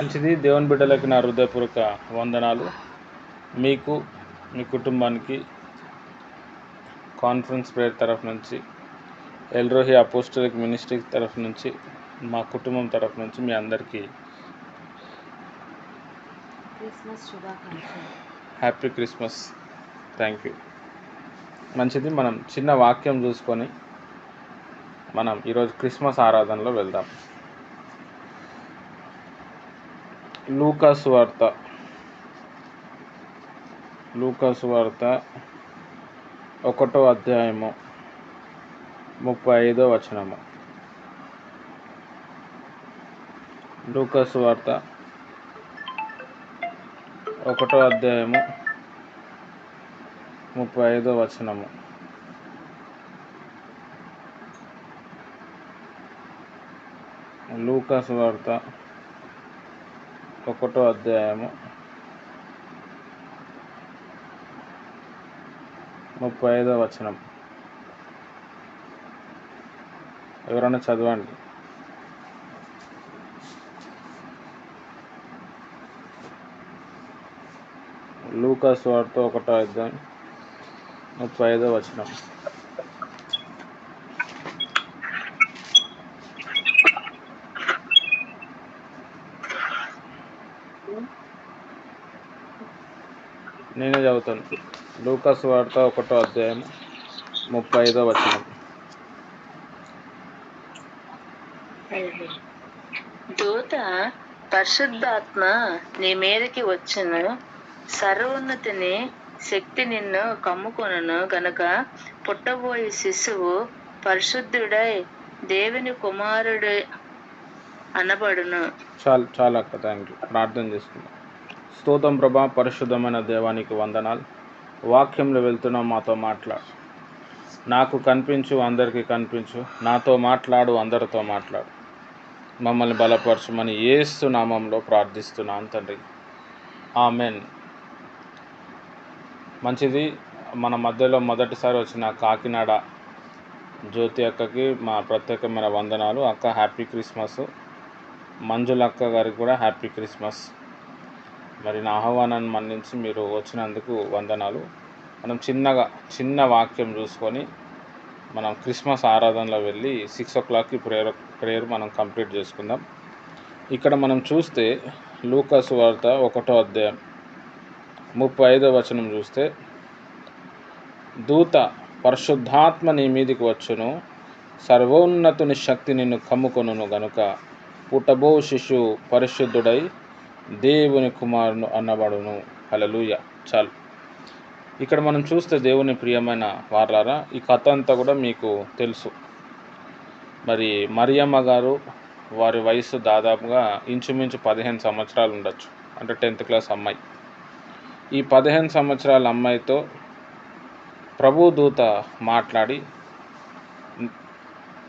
మంచిది. దేవుని బిడ్డలకి నా హృదయపూర్వక వందనాలు. మీకు మీ కుటుంబానికి కాన్ఫరెన్స్ ప్రేయర్ తరఫు నుంచి ఎల్రోహి అపోస్టలిక్ మినిస్ట్రీ తరఫు నుంచి మా కుటుంబం తరఫు నుంచి మీ అందరికీ హ్యాపీ క్రిస్మస్. Thank you. మంచిది. మనం చిన్న వాక్యం చూసుకొని మనం ఈరోజు క్రిస్మస్ ఆరాధనలో వెళ్దాం. లూకాస్ వార్త. లూకాస్ వార్త ఒకటో అధ్యాయము ముప్పై ఐదో వచనము. లూకాస్ వార్త ఒకటో అధ్యాయము ముప్పై ఐదో వచనము. లూకాస్ వార్త ఒకటో అధ్యాయము. ముప్పై ఐదో వచనం. ఎవరైనా చదవండి. లూకాస్ వార్త ఒకటో అధ్యాయం ముప్పై ఐదో వచనం. నేనే చదువుతాను. లూకాసు వార్త ఒకటో అధ్యాయం ముప్పై ఐదో వచనం. దూత పరిశుద్ధాత్మ నీ మీదకి వచ్చును. సర్వోన్నతిని శక్తి నిన్ను కమ్ముకొనును గనుక పుట్టబోయే శిశువు పరిశుద్ధుడై దేవుని కుమారుడు అనబడును. చాలు చాలా అక్క థ్యాంక్ యూ ప్రార్థన చేసుకుందాం. స్తోతం ప్రభా పరిశుద్ధమైన దేవానికి వందనాలు. వాక్యంలో వెళ్తున్నాం మాతో మాట్లాడు నాకు కనిపించు అందరికీ కనిపించు. నాతో మాట్లాడు అందరితో మాట్లాడు. మమ్మల్ని బలపరచమని ఏసు నామంలో ప్రార్థిస్తున్నాను తండ్రి. ఆమెన్. మంచిది మన మధ్యలో మొదటిసారి వచ్చిన కాకినాడ జ్యోతి అక్కకి మా ప్రత్యేకమైన వందనాలు. అక్క హ్యాపీ క్రిస్మస్. మంజుల అక్క గారికి కూడా హ్యాపీ క్రిస్మస్. మరి నా ఆహ్వానాన్ని మన్నించి మీరు వచ్చినందుకు వందనాలు. మనం చిన్నగా చిన్న వాక్యం చూసుకొని మనం క్రిస్మస్ ఆరాధనలో వెళ్ళి సిక్స్ ఓ క్లాక్కి ప్రేయర్ ప్రేయర్ మనం కంప్లీట్ చేసుకుందాం. ఇక్కడ మనం చూస్తే లూకస్ వార్త ఒకటో అధ్యాయం ముప్పై ఐదో వచనం చూస్తే దూత పరిశుద్ధాత్మ నీ మీదికి వచ్చును సర్వోన్నతుని శక్తి నిన్ను కమ్ముకొనును గనుక పుట్టబో శిశువు పరిశుద్ధుడై దేవుని కుమారును అన్నబడును హలలుయ చాలు. ఇక్కడ మనం చూస్తే దేవుని ప్రియమైన వార్లారా ఈ కథ అంతా కూడా మీకు తెలుసు. మరి మరియమ్మ గారు వారి వయసు దాదాపుగా ఇంచుమించు పదిహేను సంవత్సరాలు ఉండొచ్చు. అంటే టెన్త్ క్లాస్ అమ్మాయి. ఈ పదిహేను సంవత్సరాల అమ్మాయితో ప్రభు దూత మాట్లాడి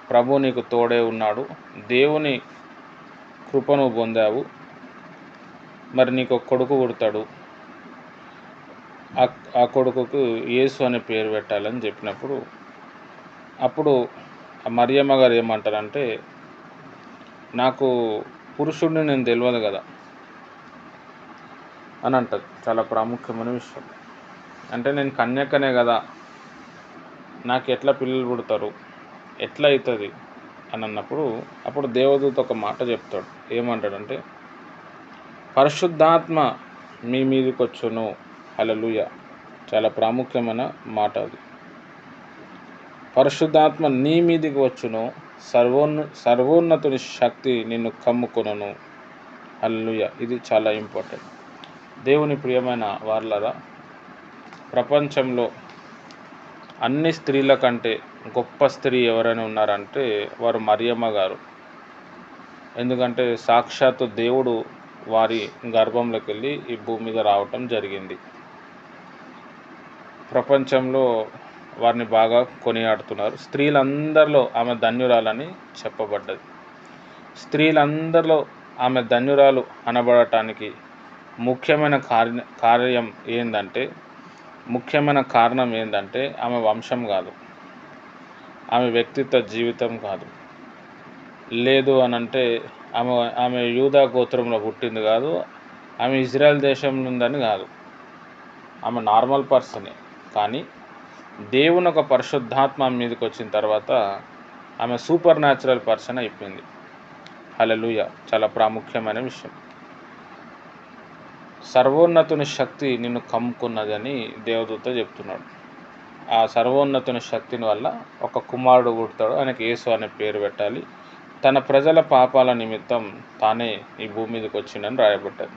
ప్రభు నీకు తోడే ఉన్నాడు. దేవుని కృపను పొందావు. మరి నీకు ఒక కొడుకు పుడతాడు. ఆ- ఆ కొడుకుకు యేసు అనే పేరు పెట్టాలని చెప్పినప్పుడు అప్పుడు ఆ మరియమ్మ గారు ఏమంటారంటే నాకు పురుషుడిని నేను తెలియదు కదా అని అంటది. చాలా ప్రాముఖ్యమైన విషయం. అంటే నేను కన్యకనే కదా నాకు ఎట్లా పిల్లలు పుడతారు ఎట్లా అవుతుంది అని అన్నప్పుడు అప్పుడు దేవదూత ఒక మాట చెప్తాడు. ఏమంటాడంటే పరిశుద్ధాత్మ మీ మీదకి వచ్చును అలలుయ చాలా ప్రాముఖ్యమైన మాట అది. పరిశుద్ధాత్మ నీ మీదికి వచ్చును. సర్వోన్న సర్వోన్నతుని శక్తి నిన్ను కమ్ముకొనను. అల్లుయ ఇది చాలా ఇంపార్టెంట్. దేవుని ప్రియమైన వార్లరా ప్రపంచంలో అన్ని స్త్రీల కంటే గొప్ప స్త్రీ ఎవరైనా ఉన్నారంటే వారు మరియమ్మ గారు. ఎందుకంటే సాక్షాత్తు దేవుడు వారి గర్భంలోకి వెళ్ళి ఈ భూమి మీద రావటం జరిగింది. ప్రపంచంలో వారిని బాగా కొనియాడుతున్నారు. స్త్రీలందరిలో ఆమె ధన్యురాలని చెప్పబడ్డది. స్త్రీలందరిలో ఆమె ధన్యురాలు అనబడటానికి ముఖ్యమైన కార్య కార్యం ఏంటంటే ముఖ్యమైన కారణం ఏంటంటే ఆమె వంశం కాదు. ఆమె వ్యక్తిత్వ జీవితం కాదు. లేదు అని అంటే ఆమె ఆమె యూదా గోత్రంలో పుట్టింది కాదు ఆమె ఇజ్రాయెల్ దేశంలో ఉందని కాదు. ఆమె నార్మల్ పర్సనే. కానీ దేవుని ఒక పరిశుద్ధాత్మ ఆమె మీదకి వచ్చిన తర్వాత ఆమె సూపర్ న్యాచురల్ పర్సన్ అయిపోయింది. హలలుయ చాలా ప్రాముఖ్యమైన విషయం. సర్వోన్నతుని శక్తి నిన్ను కమ్ముకున్నదని దేవదూత చెప్తున్నాడు. ఆ సర్వోన్నతుని శక్తిని వల్ల ఒక కుమారుడు పుడతాడు. ఆయనకి యేసు అనే పేరు పెట్టాలి. తన ప్రజల పాపాల నిమిత్తం తానే ఈ భూమి మీదకి వచ్చిండని రాయబడ్డది.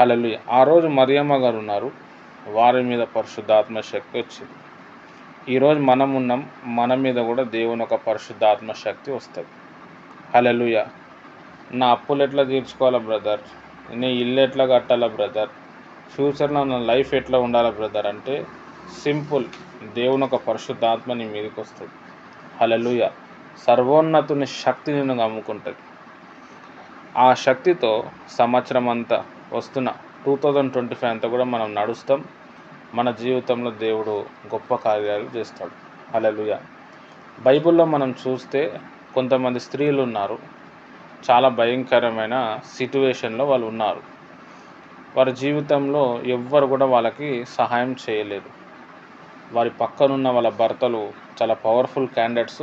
హలలు ఆ రోజు మరియమ్మ గారు ఉన్నారు. వారి మీద పరిశుద్ధాత్మ శక్తి వచ్చింది. ఈరోజు మనం ఉన్నాం. మన మీద కూడా దేవుని ఒక పరిశుద్ధాత్మ శక్తి వస్తుంది. హలలుయ నా అప్పులు ఎట్లా తీర్చుకోవాలా బ్రదర్? నీ ఇల్లు ఎట్లా కట్టాలా బ్రదర్? ఫ్యూచర్లో నా లైఫ్ ఎట్లా ఉండాలా బ్రదర్? అంటే సింపుల్ దేవుని ఒక పరిశుద్ధాత్మ నీ మీదకి వస్తుంది హల్లెలూయా. సర్వోన్నతుని శక్తి నిన్ను నమ్ముకుంటుంది. ఆ శక్తితో సంవత్సరం అంతా వస్తున్న టూ థౌజండ్ ట్వంటీ ఫైవ్ అంతా కూడా మనం నడుస్తాం. మన జీవితంలో దేవుడు గొప్ప కార్యాలు చేస్తాడు. అలలుయ బైబిల్లో మనం చూస్తే కొంతమంది స్త్రీలు ఉన్నారు. చాలా భయంకరమైన సిట్యువేషన్లో వాళ్ళు ఉన్నారు. వారి జీవితంలో ఎవ్వరు కూడా వాళ్ళకి సహాయం చేయలేదు. వారి పక్కనున్న వాళ్ళ భర్తలు చాలా పవర్ఫుల్ క్యాండిడేట్స్.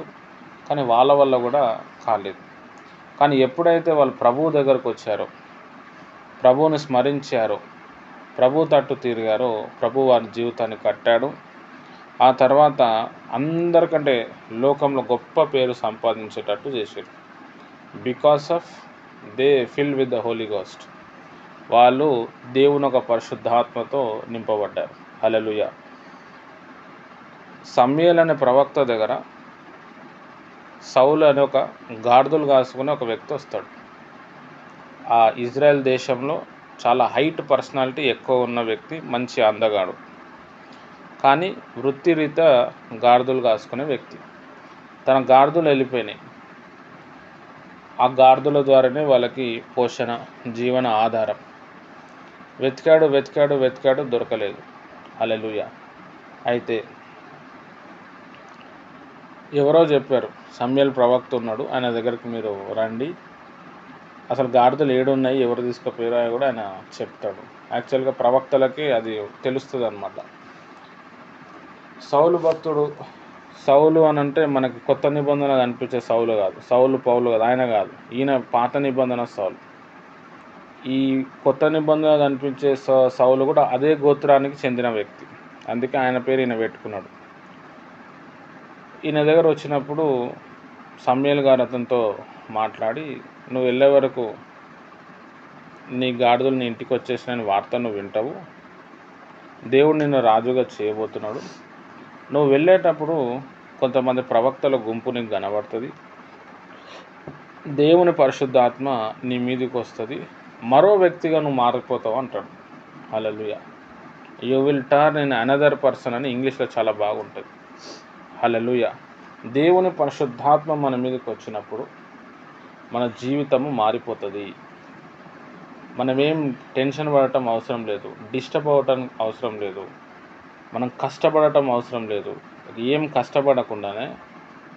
కానీ వాళ్ళ వల్ల కూడా కాలేదు. కానీ ఎప్పుడైతే వాళ్ళు ప్రభువు దగ్గరకు వచ్చారో ప్రభువుని స్మరించారో ప్రభు తట్టు తిరిగారో ప్రభు వారి జీవితాన్ని కట్టాడు. ఆ తర్వాత అందరికంటే లోకంలో గొప్ప పేరు సంపాదించేటట్టు చేశారు because of they fill with the holy ghost వాళ్ళు దేవుని ఒక పరిశుద్ధాత్మతో నింపబడ్డారు. అలలుయ సమయల్ అనే ప్రవక్త దగ్గర సౌలు అనే ఒక గాడిదలు కాసుకునే ఒక వ్యక్తి వస్తాడు. ఆ ఇజ్రాయెల్ దేశంలో చాలా హైట్ పర్సనాలిటీ ఎక్కువ ఉన్న వ్యక్తి మంచి అందగాడు. కానీ వృత్తిరీత్యా గాడిదలు కాసుకునే వ్యక్తి. తన గాడిదలు వెళ్ళిపోయినాయి. ఆ గాడిదల ద్వారానే వాళ్ళకి పోషణ జీవన ఆధారం. వెతికాడు వెతికాడు వెతికాడు దొరకలేదు. అలెలుయ అయితే ఎవరో చెప్పారు సమ్యల్ ప్రవక్త ఉన్నాడు ఆయన దగ్గరికి మీరు రండి. అసలు గాడిదలు ఏడున్నాయి ఎవరు తీసుకుపోయారో అని కూడా ఆయన చెప్తాడు. యాక్చువల్గా ప్రవక్తలకి అది తెలుస్తుంది అనమాట సౌలు భక్తుడు సౌలు అని అంటే మనకి కొత్త నిబంధన కనిపించే సౌలు కాదు సౌలు పౌలు కాదు ఆయన కాదు ఈయన పాత నిబంధన సౌలు. ఈ కొత్త నిబంధన కనిపించే సౌలు కూడా అదే గోత్రానికి చెందిన వ్యక్తి. అందుకే ఆయన పేరు ఈయన పెట్టుకున్నాడు. ఈయన దగ్గర వచ్చినప్పుడు సమ్యల్ గారు అతనితో మాట్లాడి నువ్వు వెళ్ళే వరకు నీ గాడిదలు నీ ఇంటికి వచ్చేసిన వార్త నువ్వు వింటావు. దేవుడు నిన్ను రాజుగా చేయబోతున్నాడు. నువ్వు వెళ్ళేటప్పుడు కొంతమంది ప్రవక్తల గుంపు నీకు కనబడుతుంది. దేవుని పరిశుద్ధాత్మ నీ మీదకి వస్తుంది. మరో వ్యక్తిగా నువ్వు మారిపోతావు అంటాడు. Hallelujah you will turn in another person అని ఇంగ్లీష్లో చాలా బాగుంటుంది. హలలుయ దేవుని పరిశుద్ధాత్మ మన మీదకి వచ్చినప్పుడు మన జీవితము మారిపోతుంది. మనమేం టెన్షన్ పడటం అవసరం లేదు. డిస్టర్బ్ అవ్వటం అవసరం లేదు. మనం కష్టపడటం అవసరం లేదు. ఏం కష్టపడకుండానే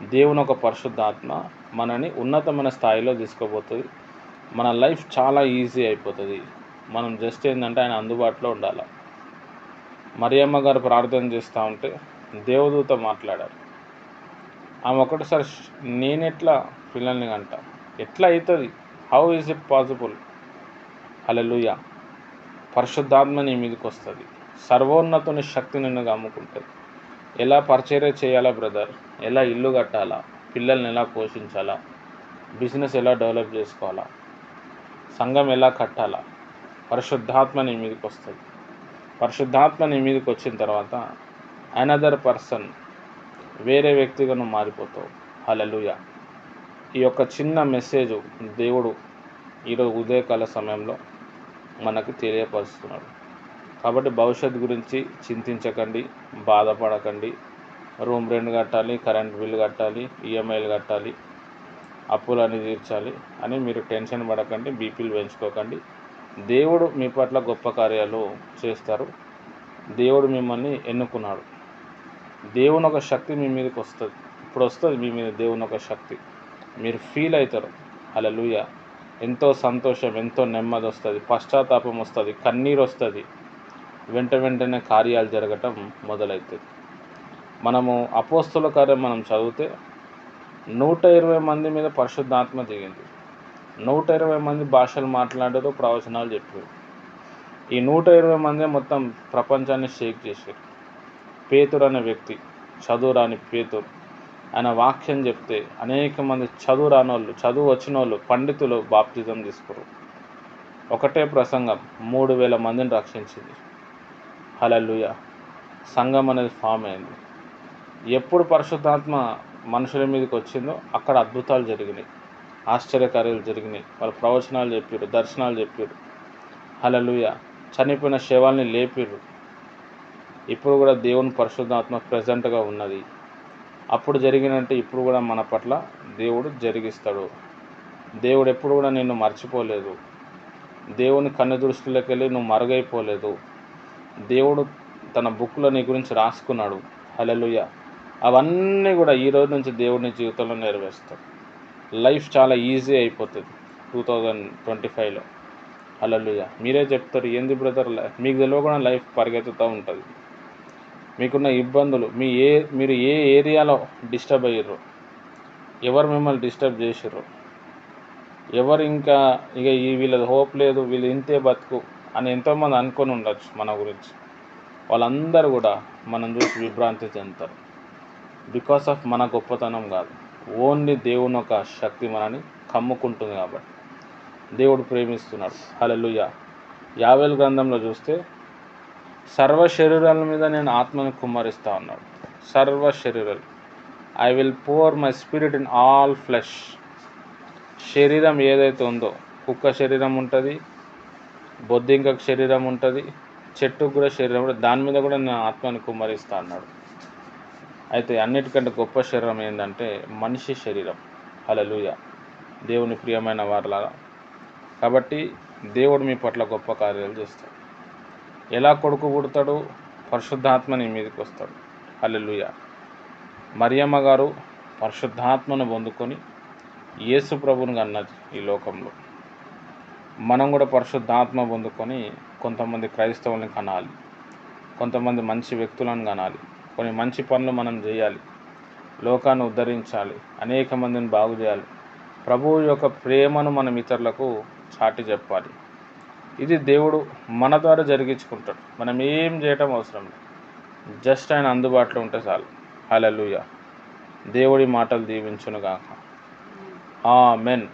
దేవుని ఒక పరిశుద్ధాత్మ మనని ఉన్నతమైన స్థాయిలో తీసుకుపోతుంది. మన లైఫ్ చాలా ఈజీ అయిపోతుంది. మనం జస్ట్ ఏంటంటే ఆయన అందుబాటులో ఉండాలి. మరియమ్మ గారు ప్రార్థన చేస్తూ ఉంటే దేవదూత మాట్లాడారు. ఆమె ఒకటిసారి నేను ఎట్లా పిల్లల్ని అంట ఎట్లా అవుతుంది how is it possible? Hallelujah. పరిశుద్ధాత్మ నీ మీదకి వస్తుంది సర్వోన్నతుని శక్తి నిన్ను గమ్ముకుంటుంది. ఎలా పరిచర్య చేయాలా బ్రదర్? ఎలా ఇల్లు కట్టాలా? పిల్లల్ని ఎలా పోషించాలా? బిజినెస్ ఎలా డెవలప్ చేసుకోవాలా? సంఘం ఎలా కట్టాలా? పరిశుద్ధాత్మ నీ మీదకి వస్తుంది పరిశుద్ధాత్మ నీ మీదకి వచ్చిన తర్వాత అనదర్ పర్సన్ వేరే వ్యక్తిగా నువ్వు మారిపోతావు. హలలుయ ఈ యొక్క చిన్న మెసేజ్ దేవుడు ఈరోజు ఉదయకాల సమయంలో మనకు తెలియపరుస్తున్నాడు. కాబట్టి భవిష్యత్తు గురించి చింతించకండి బాధపడకండి. రూమ్ రెంట్ కట్టాలి కరెంట్ బిల్ కట్టాలి ఈఎంఐలు కట్టాలి అప్పులన్నీ తీర్చాలి అని మీరు టెన్షన్ పడకండి బీపీలు పెంచుకోకండి. దేవుడు మీ పట్ల గొప్ప కార్యాలు చేస్తారు. దేవుడు మిమ్మల్ని ఎన్నుకున్నాడు. దేవుని ఒక శక్తి మీ మీదకి వస్తుంది. ఇప్పుడు వస్తుంది మీ మీద దేవుని ఒక శక్తి. మీరు ఫీల్ అవుతారు. హల్లెలూయ ఎంతో సంతోషం ఎంతో నెమ్మది వస్తుంది పశ్చాత్తాపం వస్తుంది. కన్నీరు వస్తుంది వెంట వెంటనే కార్యాలు జరగటం మొదలవుతుంది మనము అపోస్తుల కార్యం మనం చదివితే నూట ఇరవై మంది మీద పరిశుద్ధాత్మ దిగింది. నూట ఇరవై మంది భాషలు మాట్లాడేదో ప్రవచనాలు చెప్పారు. ఈ నూట ఇరవై మందే మొత్తం ప్రపంచాన్ని షేక్ చేశారు. పేతుడు అనే వ్యక్తి చదువు రాని ఆయన వాక్యం చెప్తే అనేక మంది చదువు రానోళ్ళు చదువు వచ్చిన వాళ్ళు పండితులు బాప్తిజం తీసుకురు. ఒకటే ప్రసంగం మూడు వేల మందిని రక్షించింది. హలలుయ సంఘం అనేది ఫామ్ అయింది. ఎప్పుడు పరిశుద్ధాత్మ మనుషుల మీదకి వచ్చిందో అక్కడ అద్భుతాలు జరిగినాయి. ఆశ్చర్యకార్యాలు జరిగినాయి. వాళ్ళు ప్రవచనాలు చెప్పారు దర్శనాలు చెప్పారు హలలుయ చనిపోయిన శవాల్ని లేపారు ఇప్పుడు కూడా దేవుని పరిశుద్ధాత్మ ప్రజెంట్గా ఉన్నది. అప్పుడు జరిగినట్టు ఇప్పుడు కూడా మన పట్ల దేవుడు జరిగిస్తాడు. దేవుడు ఎప్పుడు కూడా నిన్ను మర్చిపోలేదు. దేవుని కన్ను దృష్టిలోకి వెళ్ళి నువ్వు మరుగైపోలేదు. దేవుడు తన బుక్లో నీ గురించి రాసుకున్నాడు. హలలుయ అవన్నీ కూడా ఈ రోజు నుంచి దేవుడిని జీవితంలో నెరవేరుస్తాడు లైఫ్ చాలా ఈజీ అయిపోతుంది టూ థౌజండ్ ట్వంటీ ఫైవ్లో. హలలుయ మీరే చెప్తారు ఏంది బ్రదర్? మీకు తెలియకుండా లైఫ్ పరిగెత్తుతూ ఉంటుంది. మీకున్న ఇబ్బందులు మీ ఏ మీరు ఏ ఏరియాలో డిస్టర్బ్ అయ్యారు ఎవరు మిమ్మల్ని డిస్టర్బ్ చేసిర్రు? ఎవరు ఇంకా ఇక ఈ వీళ్ళది హోప్ లేదు వీళ్ళు ఇంతే బతుకు అని ఎంతోమంది అనుకొని ఉండొచ్చు మన గురించి. వాళ్ళందరూ కూడా మనం చూసి విభ్రాంతి చెందుతారు. బికాస్ ఆఫ్ మన గొప్పతనం కాదు. ఓన్లీ దేవుని ఒక శక్తి మనని కమ్ముకుంటుంది కాబట్టి. దేవుడు ప్రేమిస్తున్నాడు. హలలుయ యావేలు గ్రంథంలో చూస్తే సర్వ శరీరాల మీద నేను ఆత్మను కుమ్మరిస్తా ఉన్నాడు. సర్వ శరీరాలు I will pour my spirit in all flesh శరీరం ఏదైతే ఉందో కుక్క శరీరం ఉంటుంది బొద్దింకకు శరీరం ఉంటుంది చెట్టుకు కూడా శరీరం ఉంటుంది దాని మీద కూడా నేను ఆత్మని కుమ్మరిస్తా అన్నాడు అయితే అన్నిటికంటే గొప్ప శరీరం ఏంటంటే మనిషి శరీరం. హలలుయ దేవుని ప్రియమైన వారిలాగా కాబట్టి దేవుడు మీ పట్ల గొప్ప కార్యాలు చేస్తాడు. ఎలా కొడుకు పుడతాడు? పరిశుద్ధాత్మ నీ మీదకి వస్తాడు. అల్లెలుయ మరియమ్మ గారు పరిశుద్ధాత్మను పొందుకొని యేసు ప్రభుని అన్నది ఈ లోకంలో. మనం కూడా పరిశుద్ధాత్మ పొందుకొని కొంతమంది క్రైస్తవుల్ని కనాలి. కొంతమంది మంచి వ్యక్తులను కనాలి. కొన్ని మంచి పనులు మనం చేయాలి. లోకాన్ని ఉద్ధరించాలి. అనేక మందిని బాగు చేయాలి. ప్రభువు యొక్క ప్రేమను మనం ఇతరులకు చాటి చెప్పాలి. ఇది దేవుడు మన ద్వారా జరిగించుకుంటాడు. మనం ఏం చేయటం అవసరం లేదు. జస్ట్ ఆయన అందుబాటులో ఉంటే చాలు. హలలుయ దేవుడి మాటలు దీవించునుగాక. ఆ మెన్